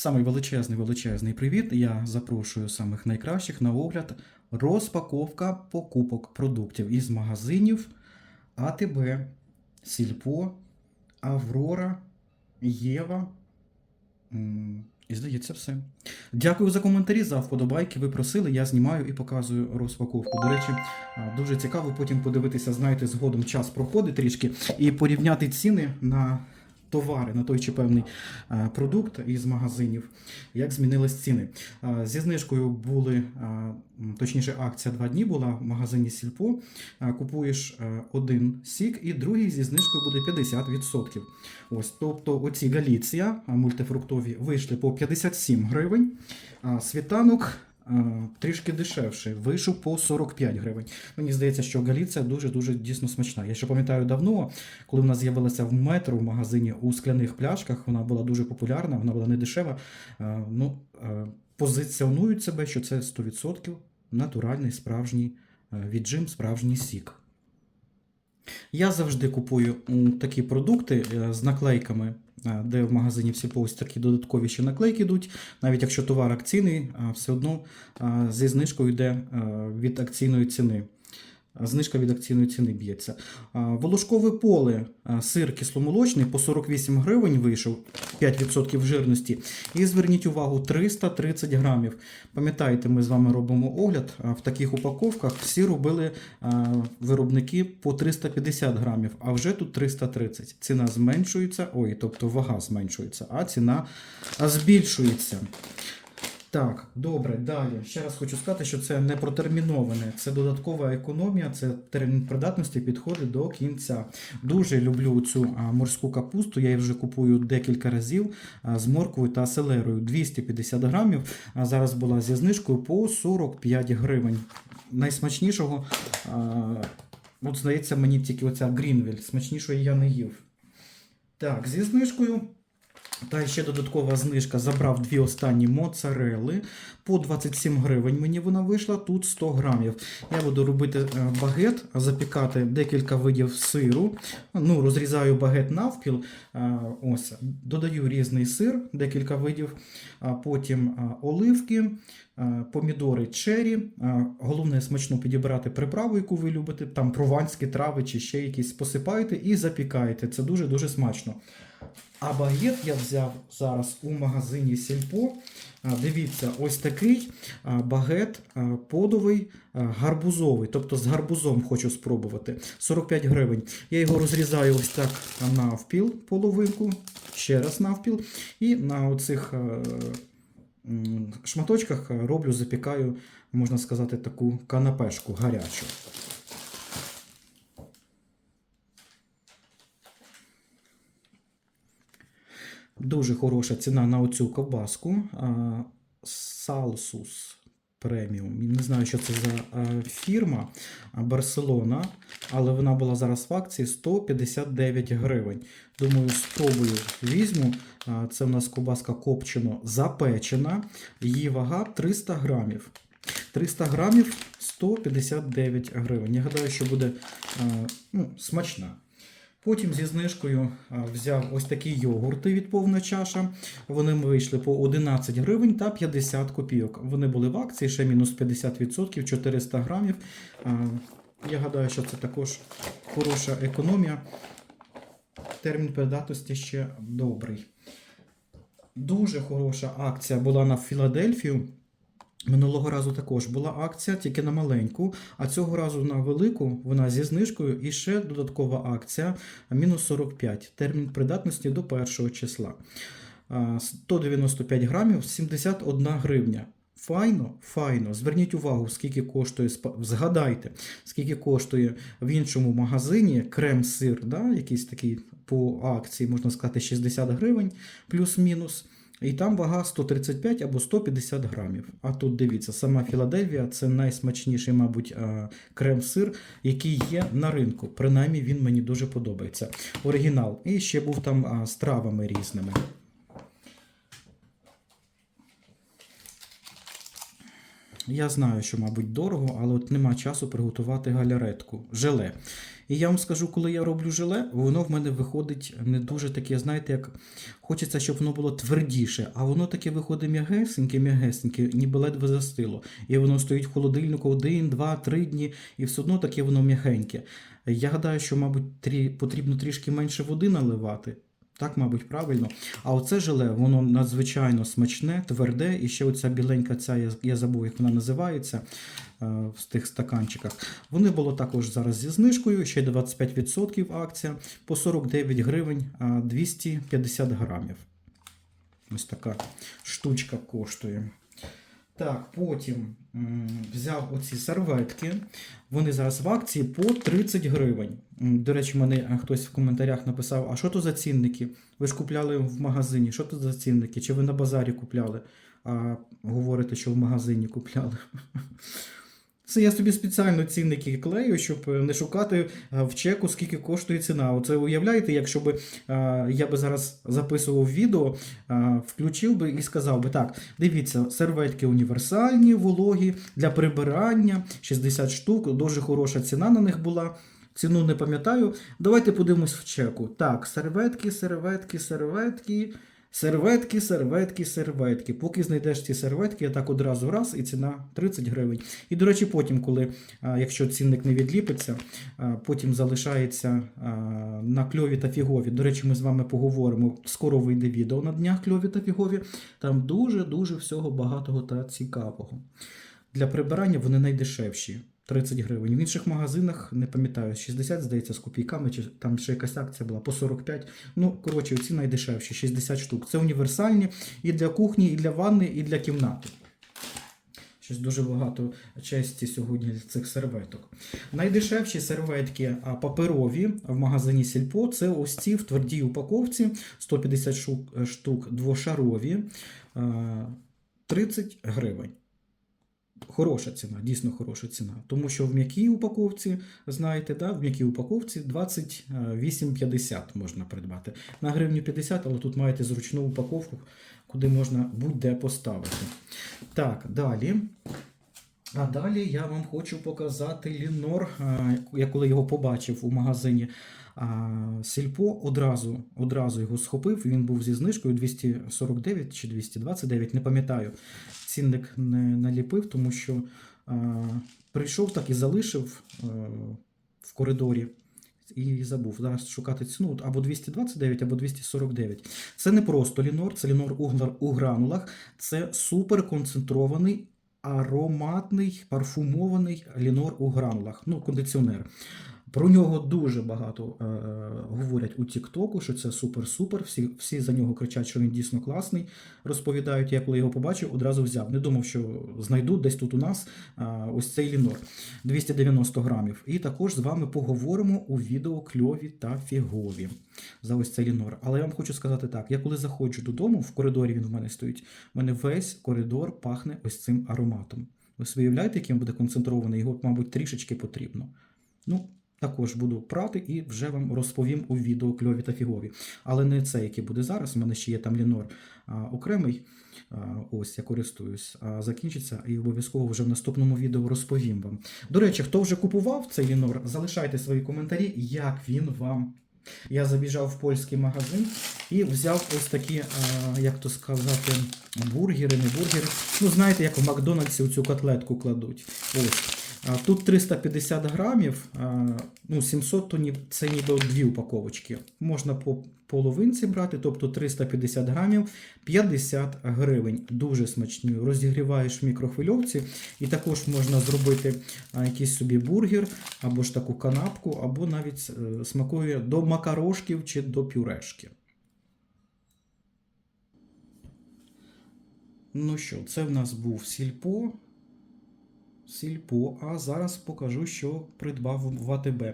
Самий величезний величезний привіт. Я запрошую самих найкращих на огляд. Розпаковка покупок продуктів із магазинів АТБ, Сільпо, Аврора, Єва. І здається, все. Дякую за коментарі, за вподобайки. Ви просили, я знімаю і показую розпаковку. До речі, дуже цікаво потім подивитися, знаєте, згодом час проходить трішки і порівняти ціни на товари, на той чи певний продукт із магазинів, як змінились ціни. Зі знижкою були, точніше, акція 2 дні була в магазині Сільпо. Купуєш один сік, і другий зі знижкою буде 50%. Ось, тобто оці Галіція мультифруктові вийшли по 57 гривень, а світанок трішки дешевший, вийшов по 45 гривень. Мені здається, що Галіція дуже-дуже дійсно смачна. Я ще пам'ятаю давно, коли вона з'явилася в метро в магазині у скляних пляшках, вона була дуже популярна, вона була не дешева. Ну, позиціонують себе, що це 100% натуральний справжній е, віджим, справжній сік. Я завжди купую такі продукти е, з наклейками, е, де в магазині всі ось такі додаткові ще наклейки йдуть. Навіть якщо товар акційний, все одно е, зі знижкою йде е, від акційної ціни. Знижка від акційної ціни б'ється. Волошкове поле, сир кисломолочний по 48 гривень вийшов, 5% жирності. І зверніть увагу, 330 грамів. Пам'ятаєте, ми з вами робимо огляд. В таких упаковках всі робили виробники по 350 грамів, а вже тут 330. Ціна зменшується, ой, тобто вага зменшується, а ціна збільшується. Так, добре, далі. Ще раз хочу сказати, що це не протерміноване, це додаткова економія, це термін придатності підходить до кінця. Дуже люблю цю морську капусту, я її вже купую декілька разів з морквою та селерою. 250 грамів. А зараз була зі знижкою по 45 гривень. Найсмачнішого, от здається, мені тільки оця Грінвель. Смачнішої я не їв. Так, зі знижкою. Та ще додаткова знижка забрав дві останні моцарели. По 27 гривень мені вона вийшла, тут 100 грамів. Я буду робити е, багет, запікати декілька видів сиру. Ну, розрізаю багет навпіл. е, Ось, додаю різний сир, декілька видів, потім е, оливки, помідори чері. Е, Головне смачно підібрати приправу, яку ви любите, там прованські трави чи ще якісь посипаєте і запікаєте. Це дуже-дуже смачно. А багет я взяв зараз у магазині Сільпо. Дивіться, ось такий багет подовий гарбузовий, тобто з гарбузом хочу спробувати. 45 гривень. Я його розрізаю ось так навпіл, половинку, ще раз навпіл. І на оцих шматочках роблю, запікаю, можна сказати, таку канапешку гарячу. Дуже хороша ціна на оцю ковбаску. Салсус преміум. Не знаю, що це за фірма Барселона, але вона була зараз в акції 159 гривень. Думаю, спробую візьму. Це в нас ковбаска копчено запечена. Її вага 300 грамів. 300 грамів 159 гривень. Я гадаю, що буде ну, смачна. Потім зі знижкою взяв ось такі йогурти від повна чаша. Вони вийшли по 11 гривень та 50 копійок. Вони були в акції, ще мінус 50%, 400 грамів. Я гадаю, що це також хороша економія. Термін придатності ще добрий. Дуже хороша акція була на Філадельфію. Минулого разу також була акція, тільки на маленьку, а цього разу на велику вона зі знижкою і ще додаткова акція мінус 45. Термін придатності до першого числа. 195 грамів, 71 гривня. Файно, файно. Зверніть увагу, скільки коштує, згадайте, скільки коштує в іншому магазині крем-сир, да, якийсь такий по акції, можна сказати, 60 гривень плюс-мінус. І там вага 135 або 150 грамів. А тут дивіться, сама Філадельфія це найсмачніший, мабуть, крем-сир, який є на ринку. Принаймні він мені дуже подобається. Оригінал. І ще був там з травами різними. Я знаю, що, мабуть, дорого, але от нема часу приготувати галяретку. Желе. І я вам скажу, коли я роблю желе, воно в мене виходить не дуже таке, знаєте, як хочеться, щоб воно було твердіше, а воно таке виходить м'ягесеньке, м'ягесеньке, ніби ледве застило. І воно стоїть в холодильнику один, два, три дні, і все одно таке воно м'ягеньке. Я гадаю, що, мабуть, трі... потрібно трішки менше води наливати. Так, мабуть, правильно. А оце желе, воно надзвичайно смачне, тверде, і ще оця біленька, ця, я, забув, як вона називається е, в тих стаканчиках. Вони було також зараз зі знижкою, ще 25% акція по 49 гривень 250 грамів. Ось така штучка коштує. Так, потім взяв оці серветки. Вони зараз в акції по 30 гривень. До речі, мене е, хтось в коментарях написав: а що то за цінники? Ви ж купляли в магазині, що то за цінники? Чи ви на базарі купляли? А говорите, що в магазині купляли. Це я собі спеціально цінники клею, щоб е, не шукати е, в чеку, скільки коштує ціна. Оце уявляєте, якщо би е, я би зараз записував відео, включив би і сказав би так: дивіться, серветки універсальні, вологі для прибирання, 60 штук, дуже хороша ціна на них була. Ціну не пам'ятаю. Давайте подивимось в чеку. Так, серветки, серветки, серветки. Серветки, серветки, серветки. Поки знайдеш ці серветки, я так одразу раз, і ціна 30 гривень. І, до речі, потім, коли, якщо цінник не відліпиться, потім залишається на кльові та фігові. До речі, ми з вами поговоримо. Скоро вийде відео на днях кльові та фігові. Там дуже-дуже всього багатого та цікавого. Для прибирання вони найдешевші. 30 гривень. В інших магазинах, не пам'ятаю, 60, здається, з копійками, чи там ще якась акція була по 45. Ну, коротше, ці найдешевші, 60 штук. Це універсальні і для кухні, і для ванни, і для кімнати. Щось дуже багато честі сьогодні цих серветок. Найдешевші серветки паперові в магазині Сільпо це ось ці в твердій упаковці 150 штук, штук двошарові, 30 гривень. Хороша ціна, дійсно хороша ціна. Тому що в м'якій упаковці, знаєте, да, в м'якій упаковці 28,50 можна придбати. На гривню 50, але тут маєте зручну упаковку, куди можна будь-де поставити. Так, далі. А далі я вам хочу показати Лінор. Я коли його побачив у магазині Сільпо, одразу, одразу його схопив. Він був зі знижкою 249 чи 229, не пам'ятаю. Цінник не наліпив, тому що а, прийшов так і залишив а, в коридорі. І забув зараз шукати ціну або 229, або 249. Це не просто лінор, це лінор у гранулах. Це суперконцентрований ароматний парфумований лінор у гранулах. Ну, кондиціонер. Про нього дуже багато е, говорять у Тіктоку, що це супер-супер. Всі, всі за нього кричать, що він дійсно класний. Розповідають, я коли його побачив, одразу взяв. Не думав, що знайду десь тут у нас е, ось цей лінор 290 грамів. І також з вами поговоримо у відео кльові та фігові за ось цей лінор. Але я вам хочу сказати так: я коли заходжу додому, в коридорі він в мене стоїть, в мене весь коридор пахне ось цим ароматом. Ви уявляєте, яким буде концентрований? Його, мабуть, трішечки потрібно. Ну, також буду прати і вже вам розповім у відео кльові та фігові. Але не це, який буде зараз. У мене ще є там лінор окремий. Ось я користуюсь. А закінчиться і обов'язково вже в наступному відео розповім вам. До речі, хто вже купував цей лінор, залишайте свої коментарі, як він вам. Я забіжав в польський магазин і взяв ось такі, як то сказати, бургери, не бургери. Ну, знаєте, як в Макдональдсі цю котлетку кладуть. Ось. А Тут 350 грамів, ну 700 то ні, це ніби дві упаковочки. Можна по половинці брати, тобто 350 грамів, 50 гривень. Дуже смачні. Розігріваєш в мікрохвильовці, і також можна зробити якийсь собі бургер, або ж таку канапку, або навіть е, смакує до макарошків чи до пюрешки. Ну що, це в нас був сільпо. Сільпо, а зараз покажу, що придбав в АТБ.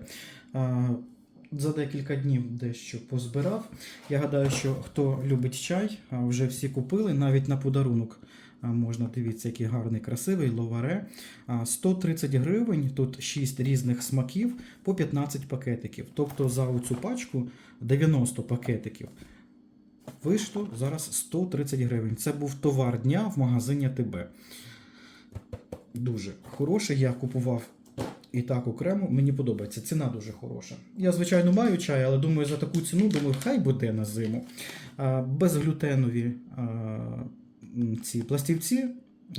За декілька днів дещо позбирав. Я гадаю, що хто любить чай, вже всі купили, навіть на подарунок. Можна дивіться, який гарний, красивий ловаре. 130 гривень, тут 6 різних смаків по 15 пакетиків. Тобто за оцю пачку 90 пакетиків. Вийшло зараз 130 гривень. Це був товар дня в магазині АТБ. Дуже хороший. Я купував і так окремо мені подобається. Ціна дуже хороша. Я, звичайно, маю чай, але думаю, за таку ціну, думаю, хай буде на зиму. Безглютенові ці пластівці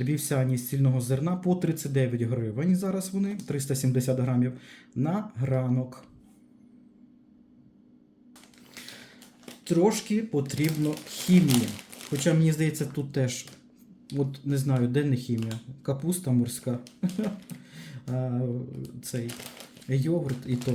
вівсяні з цільного зерна по 39 гривень. Зараз вони 370 грамів на гранок. Трошки потрібно хімії. Хоча мені здається, тут теж, от не знаю, де не хімія. Капуста морська. Цей йогурт і то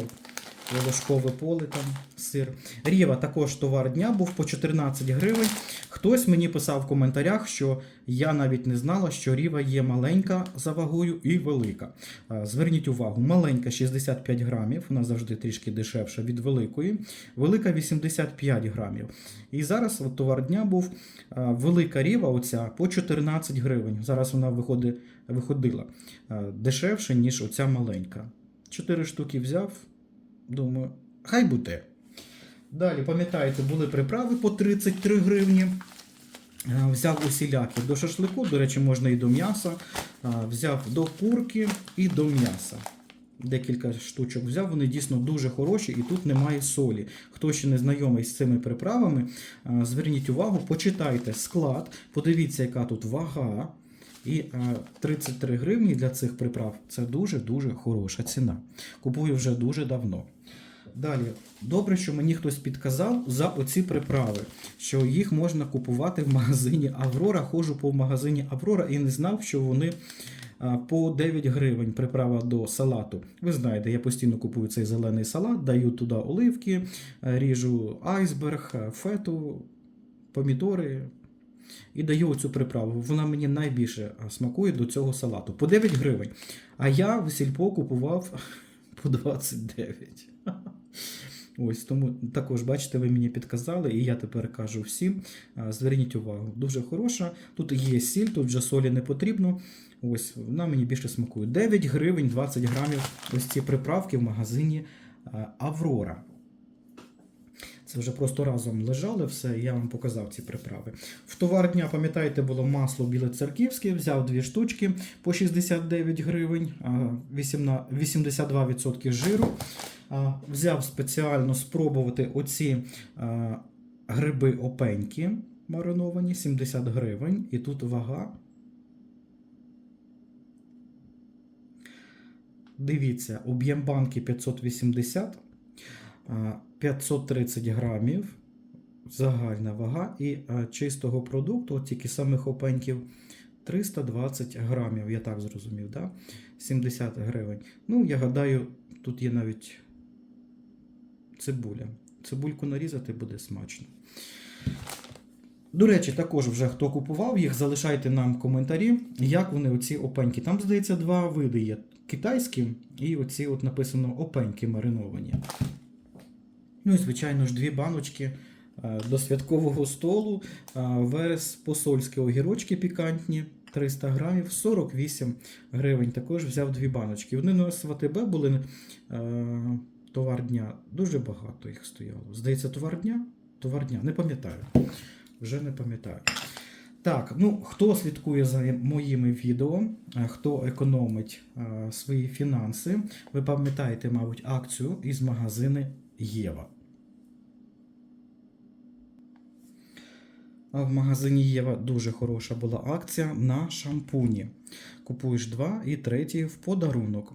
волошкове поле там, сир. Ріва також товар дня був по 14 гривень. Хтось мені писав в коментарях, що я навіть не знала, що ріва є маленька за вагою і велика. Зверніть увагу, маленька 65 грамів, вона завжди трішки дешевша від великої, велика 85 грамів. І зараз от товар дня був велика ріва, оця по 14 гривень. Зараз вона виходить, виходила дешевше, ніж оця маленька. Чотири штуки взяв, думаю, хай буде. Далі, пам'ятаєте, були приправи по 33 гривні. Е, Взяв усілякі до шашлику, до речі, можна і до м'яса. Е, Взяв до курки і до м'яса. Декілька штучок взяв, вони дійсно дуже хороші, і тут немає солі. Хто ще не знайомий з цими приправами, е, зверніть увагу, почитайте склад, подивіться, яка тут вага. І е, 33 гривні для цих приправ це дуже-дуже хороша ціна. Купую вже дуже давно. Далі, добре, що мені хтось підказав за оці приправи, що їх можна купувати в магазині Аврора. Ходжу по магазині Аврора і не знав, що вони по 9 гривень приправа до салату. Ви знаєте, я постійно купую цей зелений салат, даю туди оливки, е, ріжу айсберг, е, фету, помідори. І даю оцю приправу. Вона мені найбільше смакує до цього салату. По 9 гривень. А я в сільпо купував по 29. Ось тому також, бачите, ви мені підказали, і я тепер кажу всім. Зверніть увагу, дуже хороша. Тут є сіль, тут вже солі не потрібно. Ось вона мені більше смакує. 9 гривень 20 грамів. Ось ці приправки в магазині Аврора. Це вже просто разом лежали все, і я вам показав ці приправи. В товар дня, пам'ятаєте, було масло біле церківське, взяв дві штучки по 69 гривень, 82% жиру. Взяв спеціально спробувати оці а, гриби опеньки мариновані, 70 гривень. І тут вага. Дивіться, об'єм банки 580, 530 грамів. Загальна вага і чистого продукту, от тільки самих опеньків, 320 грамів, я так зрозумів, да? 70 гривень. Ну, я гадаю, тут є навіть цибуля. Цибульку нарізати буде смачно. До речі, також вже хто купував їх, залишайте нам коментарі, як вони оці опеньки. Там, здається, два види є: китайські і оці от написано опеньки мариновані. Ну і, звичайно ж, дві баночки е, до святкового столу. Е, Верес посольські огірочки пікантні. 300 грамів, 48 гривень. Також взяв дві баночки. Вони на СВТБ були е, товар дня. Дуже багато їх стояло. Здається, товар дня? Товар дня, не пам'ятаю. Вже не пам'ятаю. Так, ну хто слідкує за моїми відео, е, хто економить е, свої фінанси, ви пам'ятаєте, мабуть, акцію із магазини Єва. А в магазині Єва дуже хороша була акція на шампуні. Купуєш два і третій в подарунок.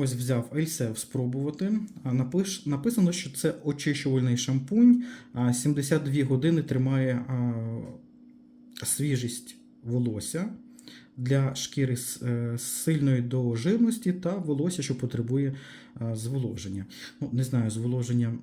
Ось взяв Ельсев спробувати. Напиш, написано, що це очищувальний шампунь. 72 години тримає свіжість волосся для шкіри з е, сильної до жирності та волосся, що потребує зволоження. Ну, не знаю, зволоження.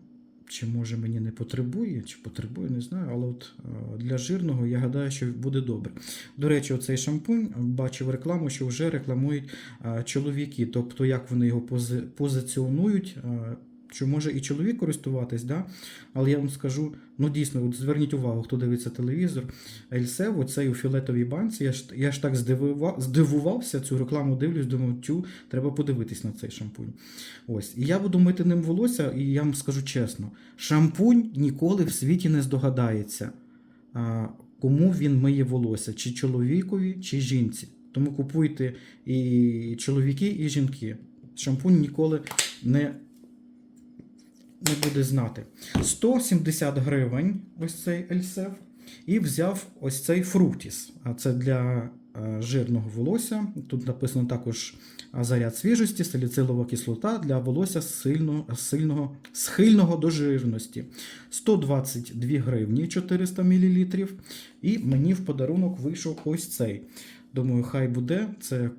Чи може мені не потребує, чи потребує, не знаю. Але от е, для жирного я гадаю, що буде добре. До речі, оцей шампунь бачив рекламу, що вже рекламують е, чоловіки. Тобто, як вони його пози- позиціонують, е, що може і чоловік користуватись, да? але я вам скажу: ну дійсно, от зверніть увагу, хто дивиться телевізор. Ельсев, оцей у фіолетовій банці. Я ж, я ж так здивував, здивувався, цю рекламу дивлюсь, думаю, тю, треба подивитись на цей шампунь. Ось. І я буду мити ним волосся, і я вам скажу чесно: шампунь ніколи в світі не здогадається, кому він миє волосся, чи чоловікові, чи жінці. Тому купуйте і чоловіки, і жінки. шампунь ніколи не, не буде знати. 170 гривень ось цей Ельсев. І взяв ось цей фруктіс. А це для е, жирного волосся. Тут написано також заряд свіжості, саліцилова кислота для волосся сильного, сильного, схильного до жирності. 122 гривні 400 мл. І мені в подарунок вийшов ось цей. Думаю, хай буде. Це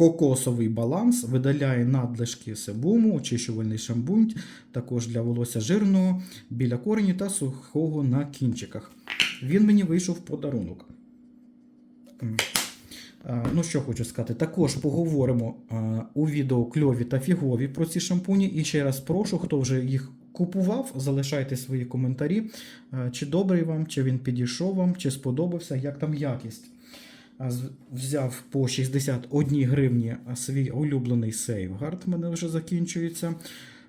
кокосовий баланс, видаляє надлишки себуму, очищувальний шампунь, також для волосся жирного, біля корені та сухого на кінчиках. Він мені вийшов в подарунок. Ну, що хочу сказати, також поговоримо у відео кльові та фігові про ці шампуні. І ще раз прошу, хто вже їх купував, залишайте свої коментарі, чи добрий вам, чи він підійшов вам, чи сподобався, як там якість. Взяв по 61 гривні свій улюблений Сейвгард, в мене вже закінчується.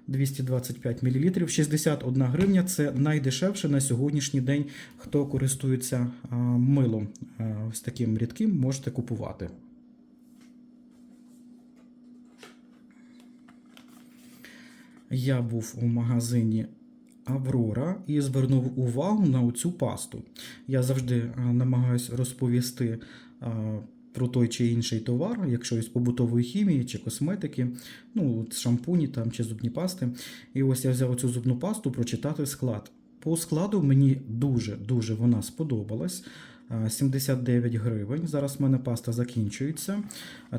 225 мл. 61 гривня це найдешевше на сьогоднішній день. Хто користується милом ось таким рідким, можете купувати. Я був у магазині Аврора і звернув увагу на цю пасту. Я завжди намагаюся розповісти про той чи інший товар, якщо із побутової хімії чи косметики, ну, шампуні там, чи зубні пасти. І ось я взяв цю зубну пасту прочитати склад. По складу мені дуже-дуже вона сподобалась. А, 79 гривень. Зараз в мене паста закінчується.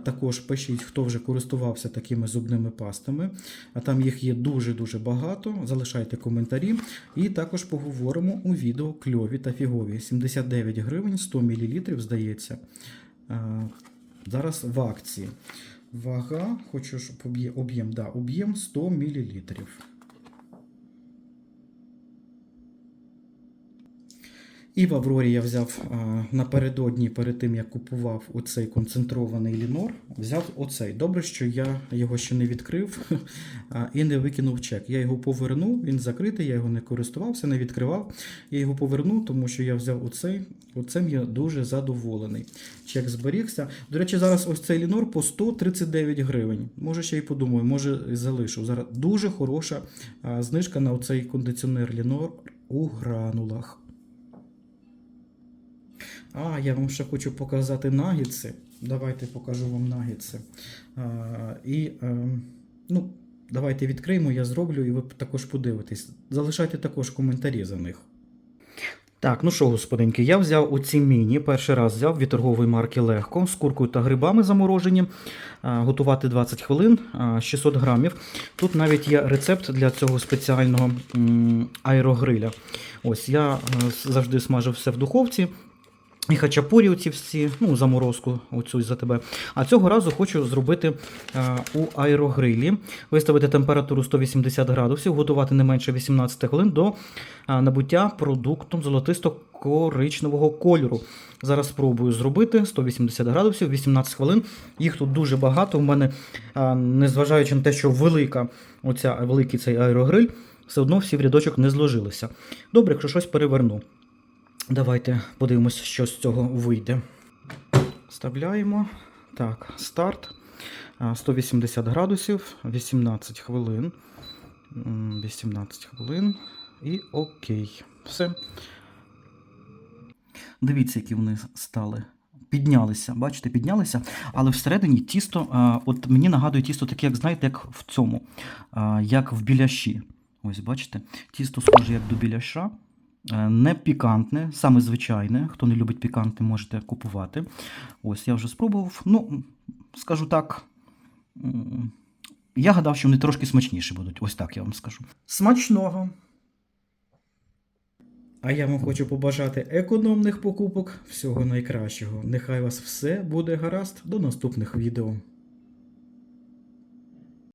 Також пишіть, хто вже користувався такими зубними пастами. А там їх є дуже-дуже багато. Залишайте коментарі. І також поговоримо у відео кльові та фігові. 79 гривень, 100 мл, здається. Зараз в акції. Вага, хочу, щоб об'єм, да, об'єм 100 мл. І в Аврорі я взяв напередодні, перед тим як купував оцей концентрований лінор, взяв оцей. Добре, що я його ще не відкрив і не викинув чек. Я його повернув, він закритий, я його не користувався, не відкривав. Я його повернув, тому що я взяв оцей. Оцем я дуже задоволений. Чек зберігся. До речі, зараз ось цей лінор по 139 гривень. Може, ще й подумаю, може залишу. Зараз дуже хороша знижка на оцей кондиціонер лінор у гранулах. А, я вам ще хочу показати нагідси. Давайте покажу вам нагідси. А, і, е, ну, давайте відкриємо, я зроблю, і ви також подивитесь. Залишайте також коментарі за них. Так, ну що, господинки, я взяв оці міні. Перший раз взяв від торгової марки Легко з куркою та грибами заморожені. Готувати 20 хвилин, 600 грамів. Тут навіть є рецепт для цього спеціального аерогриля. Ось я е, завжди смажив все в духовці. І хачапурі оці всі, ну, заморозку оцю за тебе. А цього разу хочу зробити а, у аерогрилі, виставити температуру 180 градусів, готувати не менше 18 хвилин до а, набуття продуктом золотисто-коричневого кольору. Зараз спробую зробити 180 градусів, 18 хвилин. Їх тут дуже багато. У мене, а, незважаючи на те, що велика оця, великий цей аерогриль, все одно всі в рядочок не зложилися. Добре, якщо щось переверну. Давайте подивимось, що з цього вийде. Вставляємо. Так, старт. 180 градусів, 18 хвилин. 18 хвилин. І окей. Все. Дивіться, які вони стали. Піднялися, бачите, піднялися, але всередині тісто, от мені нагадує тісто таке, як знаєте, як в цьому, як в біляші. Ось, бачите, тісто схоже як до біляша. Е, Не пікантне, саме звичайне. Хто не любить пікантне, можете купувати. Ось я вже спробував. Ну, скажу так. Я гадав, що вони трошки смачніші будуть. Ось так я вам скажу. Смачного! А я вам хочу побажати економних покупок, всього найкращого. Нехай вас все буде гаразд. До наступних відео.